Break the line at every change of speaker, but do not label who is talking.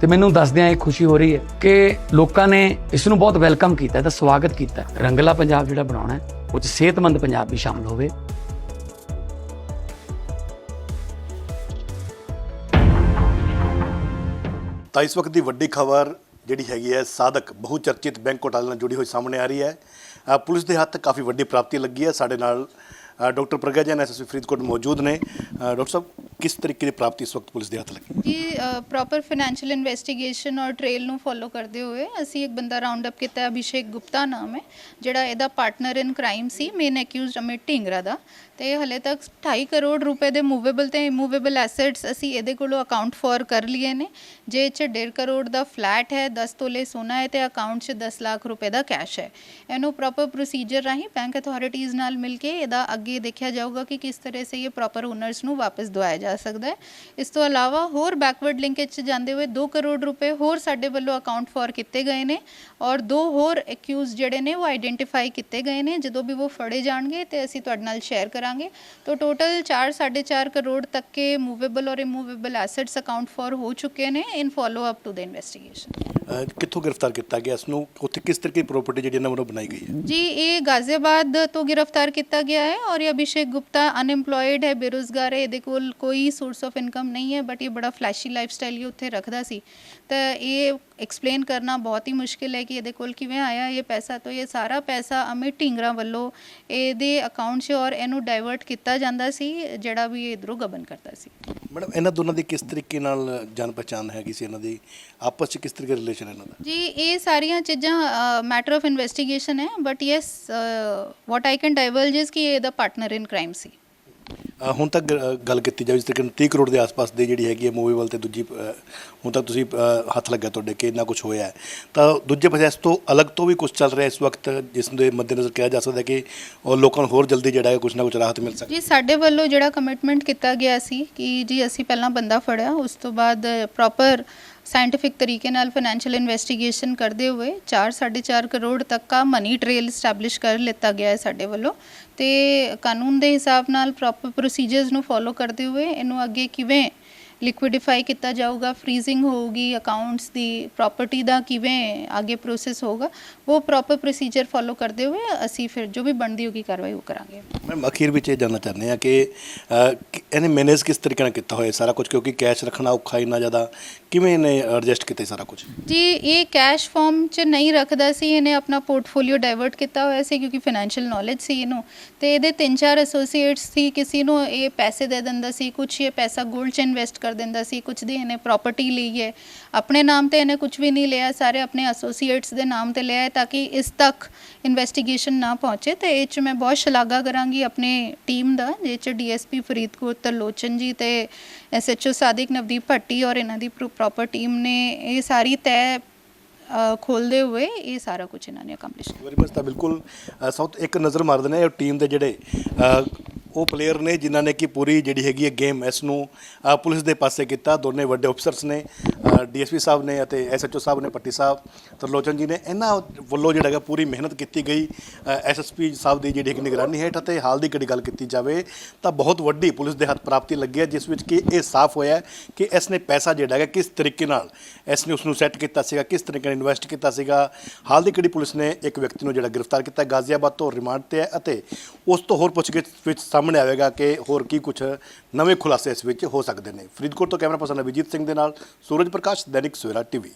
ਤੇ ਮੈਨੂੰ ਦੱਸਦਿਆਂ ਇਹ ਖੁਸ਼ੀ ਹੋ ਰਹੀ ਹੈ ਕਿ ਲੋਕਾਂ ਨੇ ਇਸ ਨੂੰ ਬਹੁਤ ਵੈਲਕਮ ਕੀਤਾ ਹੈ ਤੇ ਸਵਾਗਤ ਕੀਤਾ ਹੈ। ਰੰਗਲਾ ਪੰਜਾਬ ਜਿਹੜਾ ਬਣਾਉਣਾ ਹੈ, ਉਹ 'ਚ ਸਿਹਤਮੰਦ ਪੰਜਾਬ ਵੀ ਸ਼ਾਮਲ ਹੋਵੇ।
ਤਾਂ ਇਸ ਵਕਤ ਦੀ ਵੱਡੀ ਖਬਰ ਜਿਹੜੀ ਹੈਗੀ ਹੈ, ਸਾਧਕ ਬਹੁ ਚਰਚਿਤ ਬੈਂਕ ਘੋਟਾਲੇ ਨਾਲ ਜੁੜੀ ਹੋਈ ਸਾਹਮਣੇ ਆ ਰਹੀ ਹੈ। ਪੁਲਿਸ ਦੇ ਹੱਥ ਕਾਫੀ ਵੱਡੀ ਪ੍ਰਾਪਤੀ ਲੱਗੀ ਹੈ। ਸਾਡੇ ਨਾਲ ਡਾਕਟਰ ਪ੍ਰਗਿਆ ਜੈਨ ਐਸਐਸਪੀ ਫਰੀਦਕੋਟ ਮੌਜੂਦ ਨੇ। ਡਾਕਟਰ ਸਾਹਿਬ ਕਿਸ ਤਰੀਕੇ ਦੀ ਪ੍ਰਾਪਤੀ ਇਸ ਵਕਤ ਪੁਲਿਸ ਦੇ ਹੱਥ ਲੱਗੀ?
ਜੀ ਪ੍ਰੋਪਰ ਫਾਈਨੈਂਸ਼ੀਅਲ ਇਨਵੈਸਟੀਗੇਸ਼ਨ ਔਰ ਟ੍ਰੇਲ ਨੂੰ ਫੋਲੋ ਕਰਦੇ ਹੋਏ ਅਸੀਂ ਇੱਕ ਬੰਦਾ ਰਾਉਂਡ ਅਪ ਕੀਤਾ ਅਭਿਸ਼ੇਕ ਗੁਪਤਾ ਨਾਮ ਹੈ, ਜਿਹੜਾ ਇਹਦਾ ਪਾਰਟਨਰ ਇਨ ਕ੍ਰਾਈਮ ਸੀ ਮੇਨ ਅਕਿਊਜ਼ਡ ਅਮਿਤ ਢਿੰਗਰਾ ਦਾ। ਤੇ ਹਲੇ ਤੱਕ 2.5 ਕਰੋੜ ਰੁਪਏ ਦੇ ਮੂਵੇਬਲ ਤੇ ਇਮੂਵੇਬਲ ਐਸੈਟਸ ਅਸੀਂ ਇਹਦੇ ਕੋਲੋਂ ਅਕਾਊਂਟ ਫੋਰ ਕਰ ਲਈਏ ਨੇ। ਜੇ ਚ 1.5 ਕਰੋੜ ਦਾ ਫਲੈਟ ਹੈ 10 ਤੋਲੇ ਸੋਨਾ ਹੈ ਤੇ ਅਕਾਊਂਟ 'ਚ 10 ਲੱਖ ਰੁਪਏ ਦਾ ਕੈਸ਼ ਹੈ। ਇਹਨੂੰ ਪ੍ਰੋਪਰ ਪ੍ਰੋਸੀਜਰ ਰਾਹੀਂ ਬੈਂਕ ਅਥਾਰਟੀਜ਼ ਨਾਲ ਮਿਲ ਕੇ ਇਹਦਾ ਅੱਗੇ ਦੇਖਿਆ ਜਾਊਗਾ ਕਿ ਕਿਸ ਤਰ੍ਹਾਂ ਸੇ ਇਹ ਪ੍ਰੋਪਰ ਓਨਰਸ ਨੂੰ ਵਾਪਸ ਦਵਾਇਆ ਜਾ ਸਕਦਾ ਹੈ। ਇਸ ਤੋਂ ਇਲਾਵਾ ਹੋਰ ਬੈਕਵਰਡ ਲਿੰਕੇਜ 'ਚ ਜਾਂਦੇ ਹੋਏ 2 ਕਰੋੜ ਰੁਪਏ ਹੋਰ ਸਾਡੇ ਵੱਲੋਂ ਅਕਾਊਂਟ ਫੋਰ ਕੀਤੇ ਗਏ ਨੇ ਔਰ ਦੋ ਹੋਰ ਅਕਿਊਜ਼ ਜਿਹੜੇ ਨੇ ਉਹ ਆਈਡੈਂਟੀਫਾਈ ਕੀਤੇ ਗਏ ਨੇ। ਜਦੋਂ ਵੀ ਉਹ ਫੜੇ ਜਾਣਗੇ ਤੇ ਅਸੀਂ ਤੁਹਾਡੇ ਨਾਲ ਸ਼ੇਅਰ ਕਰਾਂਗੇ। ਤਾਂ ਟੋਟਲ 4 4.5 ਕਰੋੜ ਤੱਕ ਕੇ ਮੂਵੇਬਲ ਔਰ ਇਮੂਵੇਬਲ ਐਸੈਟਸ ਅਕਾਊਂਟ ਫੋਰ ਹੋ ਚੁੱਕੇ ਨੇ। In follow up to the investigation
ਕਿੱਥੋਂ ਗ੍ਰਿਫਤਾਰ ਕੀਤਾ ਗਿਆ? ਇਸ ਨੂੰ ਉੱਥੇ ਕਿਸ ਤਰੀਕੇ ਦੀ ਪ੍ਰਾਪਰਟੀ ਜਿਹੜੀ ਇਹਨਾਂ ਵੱਲੋਂ ਬਣਾਈ ਗਈ ਹੈ?
ਜੀ ਇਹ ਗਾਜ਼ੀਆਬਾਦ ਤੋਂ ਗ੍ਰਿਫਤਾਰ ਕੀਤਾ ਗਿਆ ਹੈ ਔਰ ਇਹ ਅਭਿਸ਼ੇਕ ਗੁਪਤਾ ਅਨਐਮਪਲੋਇਡ ਹੈ ਬੇਰੁਜ਼ਗਾਰ ਹੈ ਇਹਦੇ ਕੋਲ ਕੋਈ ਸੋਰਸ ਆਫ ਇਨਕਮ ਨਹੀਂ ਹੈ ਬਟ ਇਹ ਬੜਾ ਫਲੈਸ਼ੀ ਲਾਈਫਸਟਾਈਲ ਹੀ ਉੱਥੇ ਰੱਖਦਾ ਸੀ। ਤਾਂ ਇਹ ਐਕਸਪਲੇਨ ਕਰਨਾ ਬਹੁਤ ਹੀ ਮੁਸ਼ਕਿਲ ਹੈ ਕਿ ਇਹਦੇ ਕੋਲ ਕਿਵੇਂ ਆਇਆ ਇਹ ਪੈਸਾ ਤਾਂ। ਇਹ ਸਾਰਾ ਪੈਸਾ ਅਮਿਤ ਢਿੰਗਰਾ ਵੱਲੋਂ ਇਹਦੇ ਅਕਾਊਂਟ 'ਚ ਔਰ ਇਹਨੂੰ ਡਾਇਵਰਟ ਕੀਤਾ ਜਾਂਦਾ ਸੀ ਜਿਹੜਾ ਵੀ ਇਹ ਇਧਰੋਂ ਗਬਨ ਕਰਦਾ ਸੀ।
ਮੈਡਮ ਇਹਨਾਂ ਦੋਨਾਂ ਦੀ ਕਿਸ ਤਰੀਕੇ ਨਾਲ ਜਾਣ ਪਛਾਣ ਹੈਗੀ ਸੀ? ਇਹਨਾਂ ਦੀ ਆਪਸ 'ਚ ਕਿਸ ਤਰੀਕੇ ਰਿਲੇਸ਼ਨ ਇਹਨਾਂ ਦਾ
ਜੀ ਇਹ ਸਾਰੀਆਂ ਚੀਜ਼ਾਂ ਮੈਟਰ ਆਫ ਇਨਵੈਸਟੀਗੇਸ਼ਨ ਹੈ but yes what I can divulge is ਕਿ ਇਹ ਇਹਦਾ ਪਾਰਟਨਰ ਇਨ ਕ੍ਰਾਈਮ ਸੀ।
ਅ, ਹੁਣ ਤੱਕ ਗੱਲ ਕੀਤੀ ਜਾਵੇ ਜਿਸ ਨਾਲ 30 ਕਰੋੜ ਦੇ ਆਸ-ਪਾਸ ਦੀ ਜਿਹੜੀ ਹੈਗੀ ਹੈ ਮੂਵੇਬਲ ਤੇ ਦੂਜੀ ਅ, ਹੁਣ ਤੱਕ ਤੁਸੀਂ ਅ, ਹੱਥ ਲੱਗਾ ਤੁਹਾਡੇ ਕਿ ਇੰਨਾ ਕੁਝ ਹੋਇਆ ਹੈ। ਤਾਂ ਦੂਜੇ ਪਾਸੇ ਇਸ ਤੋਂ ਅਲੱਗ ਤੋਂ ਵੀ ਕੁਝ ਚੱਲ ਰਿਹਾ ਇਸ ਵਕਤ ਜਿਸ ਦੇ ਮੱਦੇਨਜ਼ਰ ਕਿਹਾ ਜਾ ਸਕਦਾ ਹੈ ਕਿ ਉਹ ਲੋਕਾਂ ਨੂੰ ਹੋਰ ਜਲਦੀ ਜਿਹੜਾ ਹੈ ਕੁਝ ਨਾ ਕੁਝ ਰਾਹਤ ਮਿਲ ਸਕੇ
ਜੀ ਸਾਡੇ ਵੱਲੋਂ ਜਿਹੜਾ ਕਮਿਟਮੈਂਟ ਕੀਤਾ ਗਿਆ ਸੀ ਕਿ ਜੀ ਅਸੀਂ ਪਹਿਲਾਂ ਬੰਦਾ ਫੜਿਆ ਉਸ ਤੋਂ ਬਾਅਦ ਪ੍ਰੋਪਰ ਸਾਇੰਟਿਫਿਕ ਤਰੀਕੇ ਨਾਲ ਫਾਈਨੈਂਸ਼ੀਅਲ ਇਨਵੈਸਟੀਗੇਸ਼ਨ ਕਰਦੇ ਹੋਏ 4 4.5 ਕਰੋੜ ਤੱਕ ਦਾ ਮਨੀ ਟ੍ਰੇਲ ਸਟੈਬਲਿਸ਼ ਕਰ ਲਿੱਤਾ ਗਿਆ ਹੈ ਸਾਡੇ ਵੱਲੋਂ। ਤੇ ਕਾਨੂੰਨ ਦੇ ਹਿਸਾਬ ਨਾਲ ਪ੍ਰੋਪਰ ਪ੍ਰੋਸੀਜਰਸ ਨੂੰ ਫੋਲੋ ਕਰਦੇ ਹੋਏ ਇਹਨੂੰ ਅੱਗੇ ਕਿਵੇਂ ਲਿਕੁਇਡਿਫਾਈ ਕੀਤਾ ਜਾਊਗਾ ਫ੍ਰੀਜ਼ਿੰਗ ਹੋਊਗੀ ਅਕਾਊਂਟਸ ਦੀ ਪ੍ਰਾਪਰਟੀ ਦਾ ਕਿਵੇਂ ਅੱਗੇ ਪ੍ਰੋਸੈਸ ਹੋਊਗਾ, ਉਹ ਪ੍ਰੋਪਰ ਪ੍ਰੋਸੀਜਰ ਫੋਲੋ ਕਰਦੇ ਹੋਏ ਅਸੀਂ ਫਿਰ ਜੋ ਵੀ ਬਣਦੀ ਹੋਗੀ ਕਾਰਵਾਈ ਉਹ ਕਰਾਂਗੇ।
ਮੈਂ ਅਖੀਰ ਵਿੱਚ ਇਹ ਜਾਨਣਾ ਚਾਹੁੰਦੇ ਹਾਂ ਕਿ ਅ, ਕਿ ਇਹਨੇ ਮੈਨੇਜ ਕਿਸ ਤਰੀਕੇ ਨਾਲ ਕੀਤਾ ਹੋਇਆ ਸਾਰਾ ਕੁਝ? ਕਿਉਂਕਿ ਕੈਸ਼ ਰੱਖਣਾ ਔਖਾ ਇੰਨਾ ਜ਼ਿਆਦਾ। ਕਿਵੇਂ ਇਹਨੇ ਐਡਜਸਟ ਕੀਤਾ ਇਹ ਸਾਰਾ ਕੁਝ?
ਜੀ ਇਹ ਕੈਸ਼ ਫਾਰਮ 'ਚ ਨਹੀਂ ਰੱਖਦਾ ਸੀ ਇਹਨੇ ਆਪਣਾ ਪੋਰਟਫੋਲੀਓ ਡਾਇਵਰਟ ਕੀਤਾ ਹੋਇਆ ਸੀ ਕਿਉਂਕਿ ਫਾਈਨੈਂਸ਼ੀਅਲ ਨੌਲੇਜ ਸੀ ਇਹਨੂੰ। ਤੇ ਇਹਦੇ ਤਿੰਨ ਚਾਰ ਐਸੋਸੀਏਟਸ ਸੀ ਕਿਸੇ ਨੂੰ ਇਹ ਪੈਸੇ ਦੇ ਦਿੰਦਾ ਸੀ ਕੁਝ ਇਹ ਪੈਸਾ ਗੋਲਡ 'ਚ ਇਨਵੈਸਟ ਕਰ ਦਿੰਦਾ ਸੀ ਕੁਝ ਦੀ ਇਹਨੇ ਪ੍ਰਾਪਰਟੀ ਲਈ ਹੈ। ਆਪਣੇ ਨਾਮ ਤੇ ਇਹਨੇ ਕੁਝ ਵੀ ਨਹੀਂ ਲਿਆ ਸਾਰੇ ਆਪਣੇ ਐਸੋਸੀਏਟਸ ਦੇ ਨਾਮ ਤੇ ਲਿਆ ਹੈ ਤਾਂ ਕਿ ਇਸ ਤੱਕ ਇਨਵੈਸਟੀਗੇਸ਼ਨ ਨਾ ਪਹੁੰਚੇ ਤੇ ਇਹ 'ਚ ਮੈਂ ਬਹੁਤ ਸ਼ਲਾਘਾ ਕਰਾਂਗੀ ਆਪਣੇ ਟੀਮ ਦਾ ਜਿਹ 'ਚ ਡੀਐਸਪੀ ਫਰੀਦਕੋਟ ਤਰਲੋਚਨ ਜੀ ਤੇ ਐਸਐਚਓ ਸਾਦਿਕ, ਨਵਦੀਪ ਭੱਟੀ ਔਰ ਇਹਨਾਂ ਦੀ ਪ੍ਰੋਪਰ ਟੀਮ ਨੇ ਇਹ ਸਾਰੀ ਤੈਅ ਖੋਲਦੇ ਹੋਏ ਇਹ ਸਾਰਾ ਕੁਝ ਇਹਨਾਂ ਨੇ ਅਕੰਪਲਿਸ਼ ਕੀਤਾ।
ਵੈਰੀ ਮਚ ਤਾਂ ਬਿਲਕੁਲ ਸਾਊਥ ਇੱਕ ਨਜ਼ਰ ਮਾਰ ਦਿੰਦੇ ਹਾਂ ਟੀਮ ਦੇ ਜਿਹੜੇ ਉਹ ਪਲੇਅਰ ਨੇ ਜਿਨ੍ਹਾਂ ਨੇ ਕਿ ਪੂਰੀ ਜਿਹੜੀ ਹੈਗੀ ਹੈ ਗੇਮ ਇਸ ਨੂੰ ਅ, ਪੁਲਿਸ ਦੇ ਪਾਸੇ ਕੀਤਾ। ਦੋਨੇ ਵੱਡੇ ਅਫਸਰਸ ਨੇ ਅ, ਡੀਐਸਪੀ ਸਾਹਿਬ ਨੇ ਅਤੇ ਐਸਐਚਓ ਸਾਹਿਬ ਨੇ ਪੱਟੀ ਸਾਹਿਬ ਤਰਲੋਚਨ ਜੀ ਨੇ। ਇਹਨਾਂ ਵੱਲੋਂ ਜਿਹੜਾ ਹੈਗਾ ਪੂਰੀ ਮਿਹਨਤ ਕੀਤੀ ਗਈ ਐਸਐਸਪੀ ਸਾਹਿਬ ਦੀ ਜਿਹੜੀ ਹੈਗੀ ਨਿਗਰਾਨੀ ਹੇਠ ਅਤੇ ਹਾਲ ਦੀ ਕਿਹੜੀ ਗੱਲ ਕੀਤੀ ਜਾਵੇ ਤਾਂ ਬਹੁਤ ਵੱਡੀ ਪੁਲਿਸ ਦੇ ਹੱਥ ਪ੍ਰਾਪਤੀ ਲੱਗੀ ਹੈ ਜਿਸ ਵਿੱਚ ਕਿ ਇਹ ਸਾਫ਼ ਹੋਇਆ ਹੈ ਕਿ ਇਸ ਨੇ ਪੈਸਾ ਜਿਹੜਾ ਹੈਗਾ ਕਿਸ ਤਰੀਕੇ ਨਾਲ ਇਸ ਨੇ ਉਸ ਨੂੰ ਸੈੱਟ ਕੀਤਾ ਸੀਗਾ ਕਿਸ ਤਰੀਕੇ ਨਾਲ ਇਨਵੈਸਟ ਕੀਤਾ ਸੀਗਾ। ਹਾਲ ਦੀ ਕੜੀ ਪੁਲਿਸ ਨੇ ਇੱਕ ਵਿਅਕਤੀ ਨੂੰ ਜਿਹੜਾ ਗ੍ਰਿਫਤਾਰ ਕੀਤਾ ਗਾਜ਼ੀਆਬਾਦ ਤੋਂ ਰਿਮਾਂਡ ਤੇ ਹੈ ਅਤੇ ਉਸ ਤੋਂ ਹੋਰ ਪੁੱਛਗਿੱਛ ਵਿੱਚ ਸਾਹਮਣੇ ਆਵੇਗਾ ਕਿ ਹੋਰ ਕੀ ਕੁਝ ਨਵੇਂ ਖੁਲਾਸੇ ਇਸ ਵਿੱਚ ਹੋ ਸਕਦੇ ਨੇ। ਫਰੀਦਕੋਟ ਤੋਂ ਕੈਮਰਾ ਪਰਸਨ ਅਭਿਜੀਤ ਸਿੰਘ ਦੇ ਨਾਲ ਸੂਰਜ ਪ੍ਰਕਾਸ਼, ਦੈਨਿਕ ਸਵੇਰਾ ਟੀਵੀ।